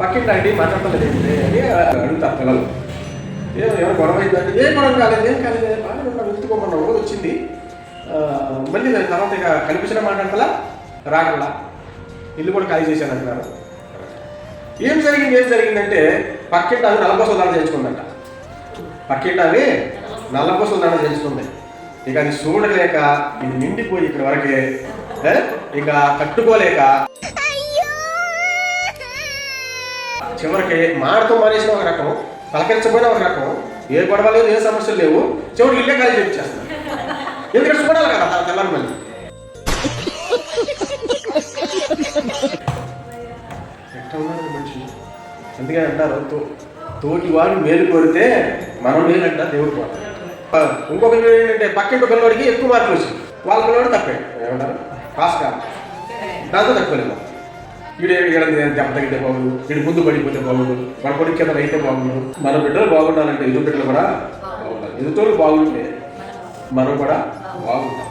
పక్కింటి ఆంటీ మాట్లాడలేదు అని అడుగుతారు పిల్లలు. ఏమో ఎవరు గొడవ అయిందంటే ఏం గొడవ కాలేదు ఏం కాలేదు బాగానే ఉన్నాం వెతుకోమన్న రోజు వచ్చింది. ఆ, మళ్ళీ దాని తర్వాత ఇక కనిపించిన మాట్లాడతలా? రాగల ఇల్లు కూడా ఖాళీ చేశాను అంటున్నారు. ఏం జరిగింది ఏం జరిగిందంటే పక్కింటి అవి నల్లబోసలు దాడి చేయించుకుందంట. పక్కింటి అవి నల్లబోసలు దాడి చేయించుకుంది. ఇక అది చూడలేక ఇది నిండిపోయి ఇక్కడ వరకే ఇక కట్టుకోలేక చివరికి మాటతో మానేసిన ఒక రకం పలకరించబోయిన ఒక రకం ఏ గొడవ లేదు ఏ సమస్యలు లేవు చివరికి ఇల్లే ఖాళీ చేపించేస్తాను. ఎందుకంటే చూడాలి కదా త- మళ్ళీ. ఎట్లా ఉన్నాడు మనిషి? అందుకే అంటారు తోటి వాడు మేలు కోరితే మనం మేలంట అంట దేవుడు కోరు ఇంకొక ఏంటంటే పక్కింటి పిల్లవాడికి ఎక్కువ మార్కులు వచ్చాయి వాళ్ళ పిల్లవాడు తప్పే. ఏమంటారు? పాస్ కాదు. దాంతో తక్కువ లేదు వీడు ఇక్కడ దెబ్బ తగ్గితే బాగుండు వీడు ముందు పడిపోతే బాగుండు మన కొడుకు కింద అయితే బాగుండు. మన బిడ్డలు బాగుండాలంటే ఎదురు బిడ్డలు కూడా బాగుండాలి. ఎదుటోళ్ళు బాగుంటే మనం కూడా బాగుంటాం